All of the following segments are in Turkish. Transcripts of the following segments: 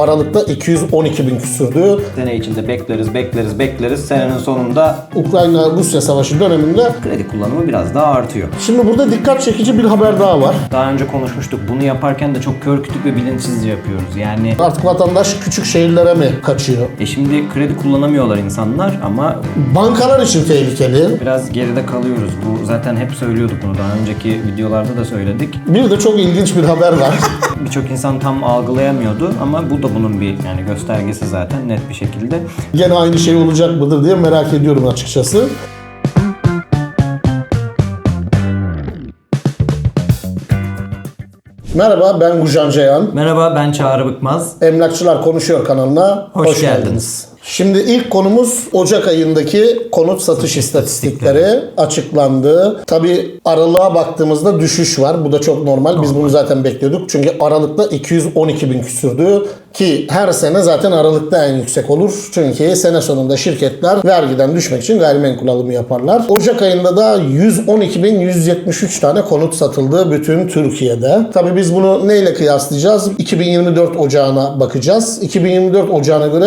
Aralıkta 212 bin küsürdü. Sene içinde bekleriz, bekleriz, bekleriz. Senenin sonunda Ukrayna-Rusya savaşı döneminde. kredi kullanımı biraz daha artıyor. Şimdi burada dikkat çekici bir haber daha var. Daha önce konuşmuştuk. Bunu yaparken de çok kör kütük ve bilinçsizce yapıyoruz. Yani Artık vatandaş küçük şehirlere mi kaçıyor? e şimdi kredi kullanamıyorlar insanlar ama Bankalar için tehlikeli. biraz geride kalıyoruz. Bu zaten hep söylüyorduk bunu. Daha önceki videolarda da söyledik. Bir de çok ilginç bir haber var. Birçok insan tam algılayamıyordu ama bu da bunun bir yani göstergesi zaten net bir şekilde. Gene aynı şey olacak mıdır diye merak ediyorum açıkçası. Merhaba ben Gujan Ceyhan. Merhaba ben Çağrı Bıkmaz. Emlakçılar Konuşuyor kanalına Hoş geldiniz. Şimdi ilk konumuz Ocak ayındaki konut satış istatistikleri açıklandı. Tabi aralığa baktığımızda düşüş var. Bu da çok normal. Biz bunu zaten bekliyorduk. Çünkü Aralık'ta 212 bin küsürdü. Ki her sene zaten Aralık'ta en yüksek olur. Çünkü sene sonunda şirketler vergiden düşmek için gayrimenkul alımı yaparlar. Ocak ayında da 112.173 tane konut satıldı bütün Türkiye'de. Tabi biz bunu neyle kıyaslayacağız? 2024 Ocağı'na bakacağız. 2024 Ocağı'na göre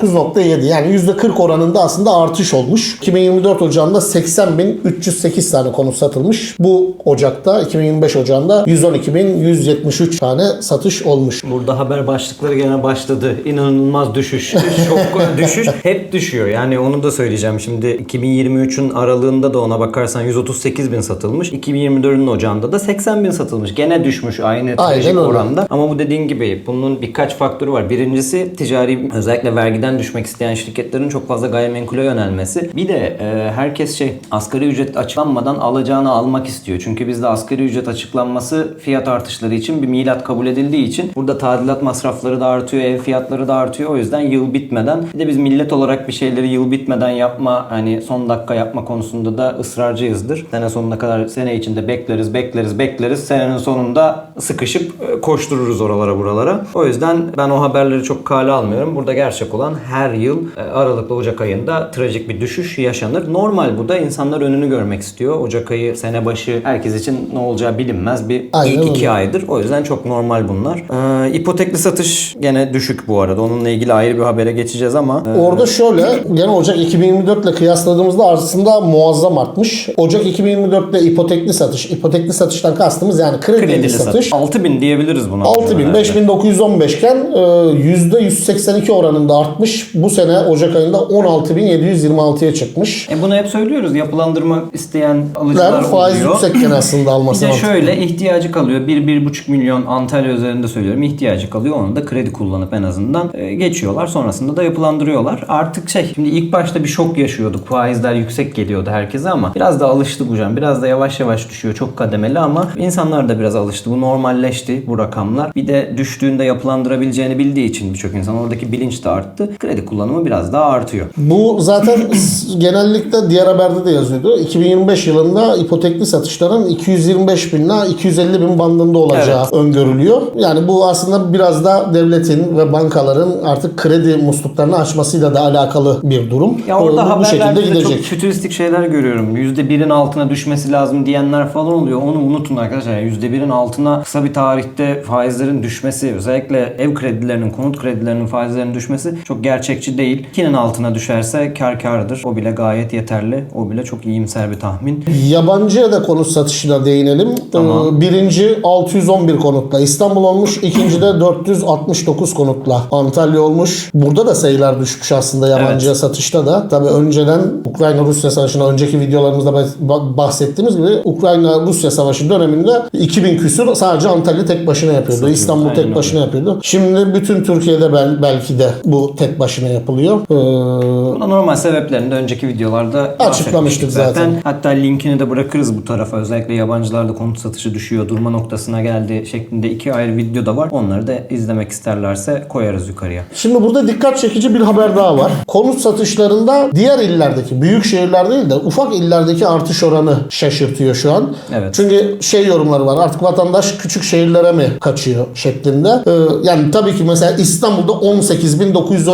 %39.7 yani %40 oranında aslında artış olmuş. 2024 Ocağı'nda 80.308 tane konut satılmış. Bu Ocak'ta 2025 Ocağı'nda 112.173 tane satış olmuş. Burada haber başlıkları gene başladı. İnanılmaz düşüş. Çok düşüş. Hep düşüyor. Yani onu da söyleyeceğim. Şimdi 2023'ün aralığında da ona bakarsan 138 bin satılmış. 2024'ün ocağında da 80 bin satılmış. Gene düşmüş aynı trajik oranda. Ama bu dediğin gibi bunun birkaç faktörü var. Birincisi ticari özellikle vergiden düşmek isteyen şirketlerin çok fazla gayrimenkule yönelmesi. Bir de e, herkes şey asgari ücret açıklanmadan alacağını almak istiyor. Çünkü bizde asgari ücret açıklanması fiyat artışları için bir milat kabul edildiği için burada tadilat masrafları da artıyor, ev fiyatları da artıyor. O yüzden yıl bitmeden bir de biz millet olarak bir şeyleri yıl bitmeden yapma hani son dakika yapma konusunda da ısrarcıyızdır. Sene sonuna kadar sene içinde bekleriz, bekleriz, bekleriz. Senenin sonunda sıkışıp e, koştururuz oralara buralara. O yüzden ben o haberleri çok kale almıyorum. Burada gerçek olan her yıl e, Aralık'la Ocak ayında trajik bir düşüş yaşanır. Normal bu da insanlar önünü görmek istiyor. Ocak ayı sene başı herkes için ne olacağı bilinmez bir Aynen ilk iki öyle. aydır. O yüzden çok normal bunlar. Ee, ipotekli satış gene düşük bu arada. Onunla ilgili ayrı bir habere geçeceğiz ama e, Orada şöyle, gene Ocak 2024 ile kıyasladığımızda aslında muazzam artmış. Ocak 2024'te ipotekli satış, ipotekli satıştan kastımız yani kredili, kredili satış. satış. 6000 diyebiliriz buna. 6000, herhalde. 5915 iken e, %182 oranında artmış. Bu sene Ocak ayında 16726'ya çıkmış. E bunu hep söylüyoruz. Yapılandırma isteyen alıcılar Ver faiz oluyor. yüksekken aslında alması mantıklı. şöyle ihtiyacı kalıyor. 1-1,5 milyon Antalya üzerinde söylüyorum. ihtiyacı kalıyor. Onu da kredi kullanıp en azından e, geçiyorlar. Sonrasında da yapılandırıyorlar. Artık şey şimdi ilk başta bir şok yaşıyorduk. Faizler yüksek geliyordu herkese ama biraz da alıştı bu can. Biraz da yavaş yavaş düşüyor. Çok kademeli ama insanlar da biraz alıştı. Bu normalleşti bu rakamlar. Bir de düştüğünde yapılandırabileceğini bildiği için birçok insan oradaki bilinç de arttı. Kredi kullanımı biraz daha artıyor. Bu zaten genellikle diğer haberde de yazıyordu. 2025 yılında ipotekli satışların 225 bin ile 250 bin bandında olacağı öngörülüyor. Yani bu aslında biraz da devletin ve bankaların artık kredi musluklarını açmasıyla da alakalı bir durum. Ya orada Bu- bu şekilde gidecek. çok fütüristik şeyler görüyorum. %1'in altına düşmesi lazım diyenler falan oluyor. Onu unutun arkadaşlar. Yani %1'in altına kısa bir tarihte faizlerin düşmesi, özellikle ev kredilerinin, konut kredilerinin faizlerinin düşmesi çok gerçekçi değil. 2'nin altına düşerse kar kardır. O bile gayet yeterli. O bile çok iyimser bir tahmin. Yabancıya da konut satışına değinelim. Tamam. Ee, Birinci 611 konutla İstanbul olmuş. ikinci de 469 konutla Antalya olmuş. Burada da sayılar düşmüş aslında yabancıya satışta da. Tabii önceden Ukrayna-Rusya savaşına önceki videolarımızda bah- bahsettiğimiz gibi Ukrayna-Rusya savaşı döneminde 2000 küsur sadece Antalya tek başına yapıyordu. İstanbul Aynen tek öyle. başına yapıyordu. Şimdi bütün Türkiye'de bel- belki de bu tek başına yapılıyor. Ee, Buna normal sebeplerini de önceki videolarda Açıklamıştık bahsetmiştik zaten. Hatta linkini de bırakırız bu tarafa. Özellikle yabancılarda konut satışı düşüyor, durma noktasına geldi şeklinde iki ayrı video da var. Onları da izlemek isterlerse koyarız yukarıya. Şimdi burada dikkat çekici bir haber daha var. Konut satışlarında diğer illerdeki, büyük şehirler değil de ufak illerdeki artış oranı şaşırtıyor şu an. Evet. Çünkü şey yorumları var. Artık vatandaş küçük şehirlere mi kaçıyor şeklinde. Ee, yani tabii ki mesela İstanbul'da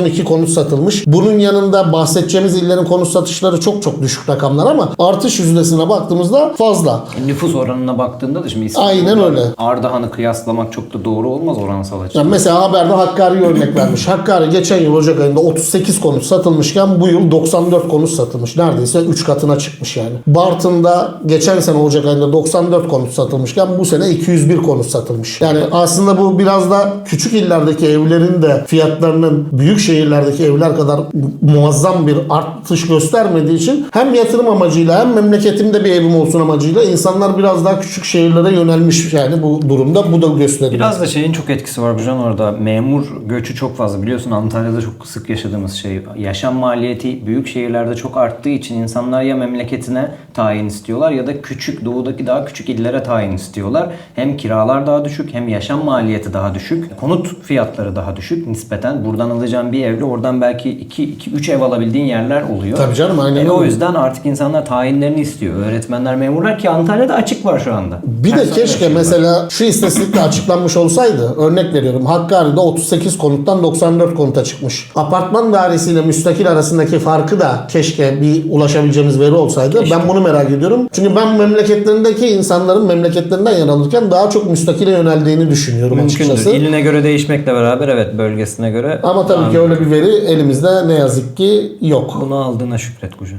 212 konut satılmış. Bunun yanında bahsedeceğimiz illerin konut satışları çok çok düşük rakamlar ama artış yüzdesine baktığımızda fazla. Nüfus oranına baktığında da şimdi Aynen İstanbul'da öyle. Ardahan'ı kıyaslamak çok da doğru olmaz oransal açıdan. Yani mesela haberde Hakkari örnek vermiş. Hakkari geçen yıl Ocak ayında 38 konut satılmışken bu yıl 94 konut satılmış. Neredeyse 3 katına çıkmış yani. Bartın'da geçen sene Ocak ayında 94 konut satılmışken bu sene 201 konut satılmış. Yani aslında bu biraz da küçük illerdeki evlerin de fiyatlarının büyük şehirlerdeki evler kadar mu- muazzam bir artış göstermediği için hem yatırım amacıyla hem memleketimde bir evim olsun amacıyla insanlar biraz daha küçük şehirlere yönelmiş yani bu durumda bu da gösteriyor. Biraz da şeyin çok etkisi var Burcan orada. Memur göçü çok fazla. Biliyorsun Antalya'da çok sık yaşadığımız şey. Yaşam maliyeti büyük şehirlerde çok arttığı için insanlar ya memleketine tayin istiyorlar ya da küçük doğudaki daha küçük illere tayin istiyorlar. Hem kiralar daha düşük hem yaşam maliyeti daha düşük. Konut fiyatları daha düşük nispeten. Buradan alacağın bir evle oradan belki 2 2 3 ev alabildiğin yerler oluyor. Tabii canım, aynen E, o yüzden artık insanlar tayinlerini istiyor. Öğretmenler, memurlar ki Antalya'da açık var şu anda. Bir de Personel keşke açığı var. mesela şu istatistikle açıklanmış olsaydı örnek veriyorum Hakkari'de 38 konuttan 94 konuta çıkmış. Apartman dairesiyle müstakil arasındaki farkı da keşke bir ulaşabileceğimiz veri olsaydı. Ben bunu merak ediyorum. Çünkü ben memleketlerindeki insanların memleketlerinden yer daha çok müstakile yöneldiğini düşünüyorum Mümkündür. açıkçası. İline göre değişmekle beraber evet bölgesine göre. Ama tabii ki öyle bir veri elimizde ne yazık ki yok. Bunu aldığına şükret Kucu.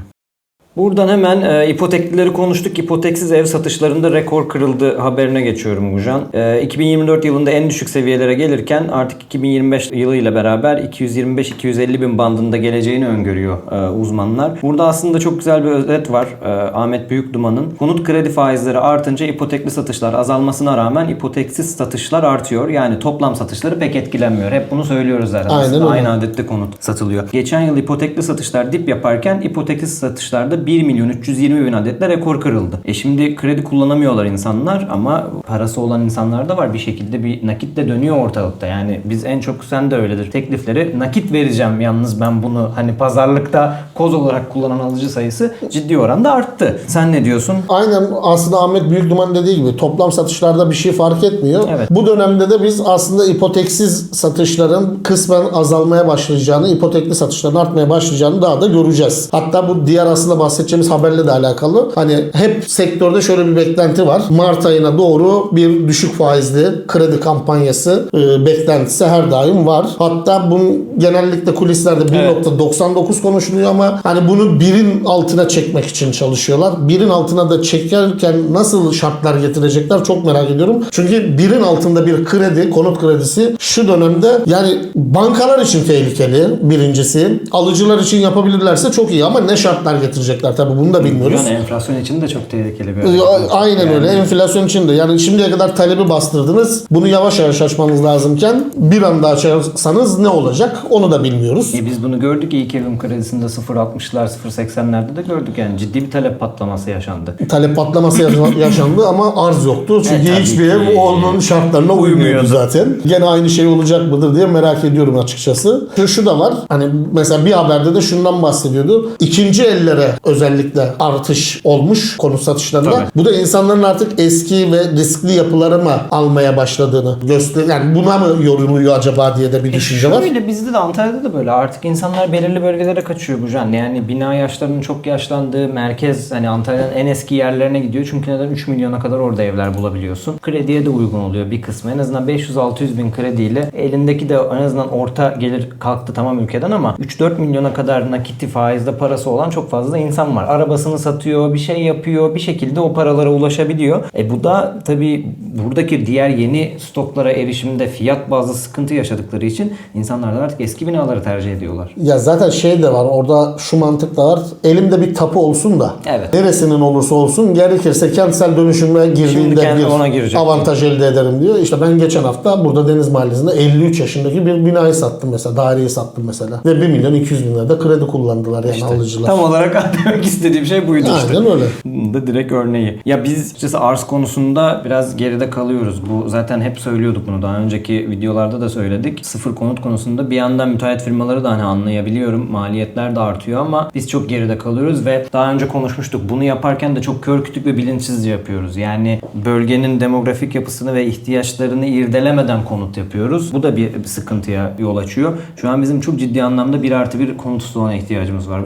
Buradan hemen e, ipoteklileri konuştuk. İpoteksiz ev satışlarında rekor kırıldı haberine geçiyorum Gujan. E, 2024 yılında en düşük seviyelere gelirken artık 2025 yılıyla beraber 225-250 bin bandında geleceğini öngörüyor e, uzmanlar. Burada aslında çok güzel bir özet var e, Ahmet Büyükduman'ın. Konut kredi faizleri artınca ipotekli satışlar azalmasına rağmen ipoteksiz satışlar artıyor. Yani toplam satışları pek etkilenmiyor. Hep bunu söylüyoruz zaten. Aynen. Aynı adette konut satılıyor. Geçen yıl ipotekli satışlar dip yaparken ipoteksiz satışlarda 1 milyon 320 bin adetle rekor kırıldı. E şimdi kredi kullanamıyorlar insanlar ama parası olan insanlar da var. Bir şekilde bir nakit de dönüyor ortalıkta. Yani biz en çok sen de öyledir. Teklifleri nakit vereceğim yalnız ben bunu hani pazarlıkta koz olarak kullanan alıcı sayısı ciddi oranda arttı. Sen ne diyorsun? Aynen aslında Ahmet Büyükduman dediği gibi toplam satışlarda bir şey fark etmiyor. Evet. Bu dönemde de biz aslında ipoteksiz satışların kısmen azalmaya başlayacağını, ipotekli satışların artmaya başlayacağını daha da göreceğiz. Hatta bu diğer aslında bahsedeceğimiz haberle de alakalı. Hani hep sektörde şöyle bir beklenti var. Mart ayına doğru bir düşük faizli kredi kampanyası e, beklentisi her daim var. Hatta bunun genellikle kulislerde 1.99 konuşuluyor ama hani bunu birin altına çekmek için çalışıyorlar. Birin altına da çekerken nasıl şartlar getirecekler çok merak ediyorum. Çünkü birin altında bir kredi, konut kredisi şu dönemde yani bankalar için tehlikeli birincisi. Alıcılar için yapabilirlerse çok iyi ama ne şartlar getirecekler tabii bunu da bilmiyoruz. Yani enflasyon için de çok tehlikeli bir. Aynen Yani öyle. Enflasyon için de. Yani şimdiye kadar talebi bastırdınız. Bunu yavaş yavaş açmanız lazımken bir anda açarsanız ne olacak onu da bilmiyoruz. E biz bunu gördük ilk evim kredisinde 0.60'lar 0.80'lerde de gördük yani ciddi bir talep patlaması yaşandı. Talep patlaması yaşa- yaşandı ama arz yoktu. Çünkü E, tabii hiçbir ev onun şartlarına uymuyordu Uymuyordu. zaten. Gene aynı şey olacak mıdır diye merak ediyorum açıkçası. Şu, şu da var. Hani mesela bir haberde de şundan bahsediyordu. İkinci ellere özellikle artış olmuş konut satışlarında. Tabii. Bu da insanların artık eski ve riskli yapıları mı almaya başladığını gösteriyor. Yani buna mı yoruluyor acaba diye de bir düşünce var. Şöyle bizde de Antalya'da da böyle artık insanlar belirli bölgelere kaçıyor bu can. Yani bina yaşlarının çok yaşlandığı merkez hani Antalya'nın en eski yerlerine gidiyor. Çünkü neden 3 milyona kadar orada evler bulabiliyorsun. Krediye de uygun oluyor bir kısmı. En azından 500-600 bin krediyle elindeki de en azından orta gelir kalktı tamam ülkeden ama 3-4 milyona kadar nakiti faizde parası olan çok fazla insan var. Arabasını satıyor, bir şey yapıyor, bir şekilde o paralara ulaşabiliyor. E bu da tabii buradaki diğer yeni stoklara erişimde fiyat bazlı sıkıntı yaşadıkları için insanlar da artık eski binaları tercih ediyorlar. Ya zaten şey de var orada şu mantık da var. Elimde bir tapu olsun da Evet. neresinin olursa olsun gerekirse kentsel dönüşüme girdiğinde bir ona girecek. avantaj elde ederim diyor. İşte ben geçen hafta burada Deniz Mahallesi'nde 53 yaşındaki bir binayı sattım mesela. Daireyi sattım mesela. Ve 1 milyon 200 bin lira da kredi kullandılar yani alıcılar. Tam olarak Demek istediğim şey buydu işte. Aynen öyle. Bunun da direkt örneği. Ya biz açıkçası arz konusunda biraz geride kalıyoruz. Bu zaten hep söylüyorduk bunu. Daha önceki videolarda da söyledik. Sıfır konut konusunda bir yandan müteahhit firmaları da hani anlayabiliyorum. Maliyetler de artıyor ama biz çok geride kalıyoruz ve daha önce konuşmuştuk. Bunu yaparken de çok kör kütük ve bilinçsizce yapıyoruz. Yani bölgenin demografik yapısını ve ihtiyaçlarını irdelemeden konut yapıyoruz. Bu da bir sıkıntıya yol açıyor. Şu an bizim çok ciddi anlamda bir artı bir konut stoğuna ihtiyacımız var.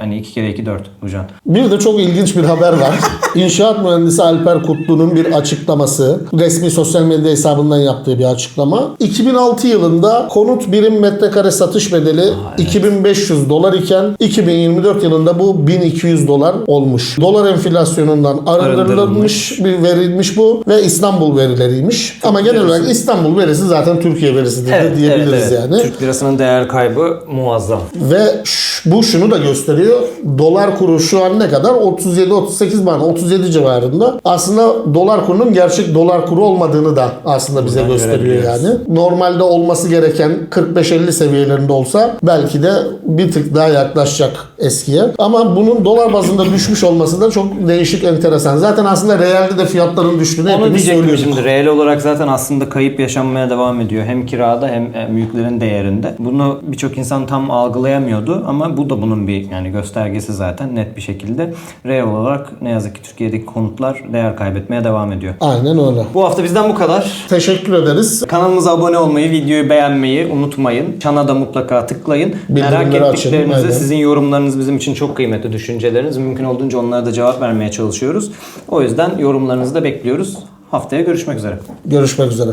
Yani iki kere iki dört hocam. Bir de çok ilginç bir haber var. İnşaat mühendisi Alper Kutlu'nun bir açıklaması. Resmi sosyal medya hesabından yaptığı bir açıklama. 2006 yılında konut birim metrekare satış bedeli 2500 dolar iken 2024 yılında bu 1200 dolar olmuş. Dolar enflasyonundan arındırılmış bir verilmiş bu ve İstanbul verileriymiş. Ama genel olarak İstanbul verisi zaten Türkiye verisidir de diyebiliriz yani. Türk lirasının değer kaybı muazzam. Ve ş- bu şunu da gösteriyor. Dolar kuru şu an ne kadar? 37-38 bana 37 civarında. Aslında dolar kurunun gerçek dolar kuru olmadığını da aslında bize Buradan gösteriyor yani. Normalde olması gereken 45-50 seviyelerinde olsa belki de bir tık daha yaklaşacak eskiye. Ama bunun dolar bazında düşmüş olması da çok değişik, enteresan. Zaten aslında realde de fiyatların düştüğünü Onu hepimiz söylüyorduk. şimdi. Reel olarak zaten aslında kayıp yaşanmaya devam ediyor. Hem kirada hem e, mülklerin değerinde. Bunu birçok insan tam algılayamıyordu ama bu da bunun bir yani göstergesi zaten net bir şekilde. Reel olarak ne yazık ki Türkiye'deki konutlar değer kaybetmeye devam ediyor. Aynen öyle. Bu hafta bizden bu kadar. Teşekkür ederiz. Kanalımıza abone olmayı, videoyu beğenmeyi unutmayın. Çana da mutlaka tıklayın. Merak ettiklerinizi, sizin yorumlarınız bizim için çok kıymetli düşünceleriniz. Mümkün olduğunca onlara da cevap vermeye çalışıyoruz. O yüzden yorumlarınızı da bekliyoruz. Haftaya görüşmek üzere. Görüşmek üzere.